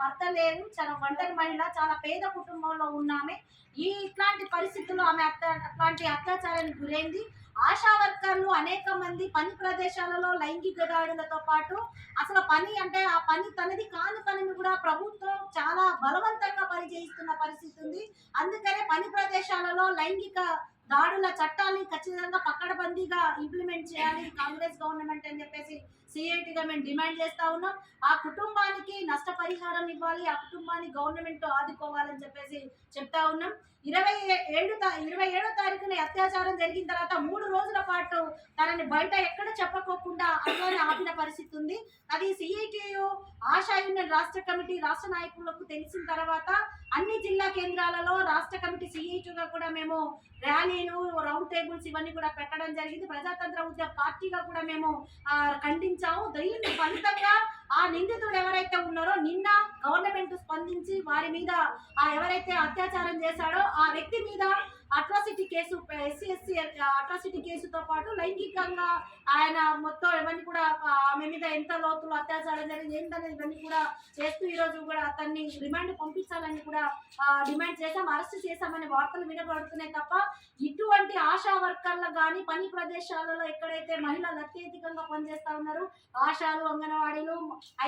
భర్త లేదు చాలా ఒంటరి మహిళ చాలా పేద కుటుంబంలో ఉన్నామే ఈ ఇట్లాంటి పరిస్థితుల్లో ఆమె అత్త అట్లాంటి అత్యాచారానికి గురైంది. ఆశా వర్కర్లు అనేక మంది పని ప్రదేశాలలో లైంగిక దాడులతో పాటు అసలు పని అంటే ఆ పని తనది కాని పనిని కూడా ప్రభుత్వం చాలా బలవంతంగా పనిచేయిస్తున్న పరిస్థితి ఉంది. అందుకనే పని ప్రదేశాలలో లైంగిక దాడుల చట్టాన్ని ఖచ్చితంగా పక్కడబందీగా ఇంప్లిమెంట్ చేయాలి. కాంగ్రెస్ గవర్నమెంట్ అని చెప్పేసి సిఐటిగా మేము డిమాండ్ చేస్తా ఉన్నాం. ఆ కుటుంబానికి నష్టపరిహారం ఇవ్వాలి. ఆ కుటుంబాన్ని గవర్నమెంట్ ఆదుకోవాలని చెప్పేసి చెప్తా ఉన్నాం. ఇరవై ఏడు ఇరవై ఏడో తారీఖున అత్యాచారం జరిగిన తర్వాత మూడు రోజుల పాటు తనని బయట ఎక్కడ చెప్పకోకుండా అట్లానే ఆపిన పరిస్థితి ఉంది. అది సిఐటియు ఆశా యూనియన్ రాష్ట్ర కమిటీ రాష్ట్ర నాయకులకు తెలిసిన తర్వాత అన్ని జిల్లా కేంద్రాలలో రాష్ట్ర కమిటీ సిఐటిగా కూడా మేము ర్యాలీలు రౌండ్ టేబుల్స్ ఇవన్నీ కూడా పెట్టడం జరిగింది. ప్రజాతంత్ర ఉద్యమ పార్టీగా కూడా మేము ఖండించాము. దీని ఫలితంగా ఆ నిందితుడు గవర్నమెంట్ స్పందించి వారి మీద ఆ ఎవరైతే అత్యాచారం చేశాడో ఆ వ్యక్తి మీద atrocity case SC SC atrocity కేసుతో పాటు లైంగికంగా ఆయన మొత్తం ఇవన్నీ కూడా ఆమె మీద ఎంత లోతులు అత్యాచారం జరిగింది ఏంటనేది ఇవన్నీ కూడా చేస్తూ ఈరోజు కూడా అతన్ని రిమాండ్ పంపించాలని కూడా డిమాండ్ చేశాం అరెస్ట్ చేశామనే వార్తలు వినబడుతున్నాయి తప్ప ఇటువంటి వర్కర్లు కానీ పని ప్రదేశాలలో ఎక్కడైతే మహిళలు అత్యధికంగా పనిచేస్తా ఉన్నారు ఆశాలు అంగన్వాడీలు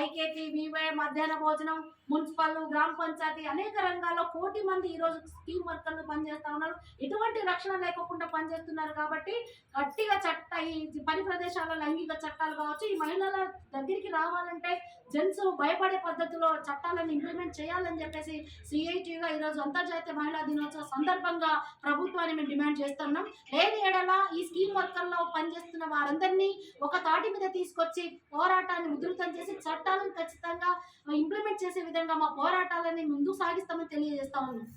ఐకేపీ వివై మధ్యాహ్న భోజనం మున్సిపల్ గ్రామ పంచాయతీ అనేక రంగాల్లో కోటి మంది ఈ రోజు స్కీమ్ వర్కర్లు పనిచేస్తా ఉన్నారు. ఎటువంటి రక్షణ లేకుండా పనిచేస్తున్నారు కాబట్టి గట్టిగా చట్ట ఈ పని ప్రదేశాల లైంగిక చట్టాలు కావచ్చు ఈ మహిళల దగ్గరికి రావాలంటే జెంట్స్ భయపడే పద్ధతిలో చట్టాలను ఇంప్లిమెంట్ చేయాలని చెప్పేసి సిఐటిగా ఈరోజు అంతర్జాతీయ మహిళా దినోత్సవ సందర్భంగా ప్రభుత్వాన్ని మేము డిమాండ్ చేస్తున్నాం. లేని ఎడల ఈ స్కీమ్ వర్కర్లో పనిచేస్తున్న వారందరినీ ఒక తాటి మీద తీసుకొచ్చి పోరాటాన్ని ఉధృతం చేసి చట్టాలను ఖచ్చితంగా ఇంప్లిమెంట్ చేసే విధంగా మా పోరాటాలని ముందుకు సాగిస్తామని తెలియజేస్తా ఉన్నాం.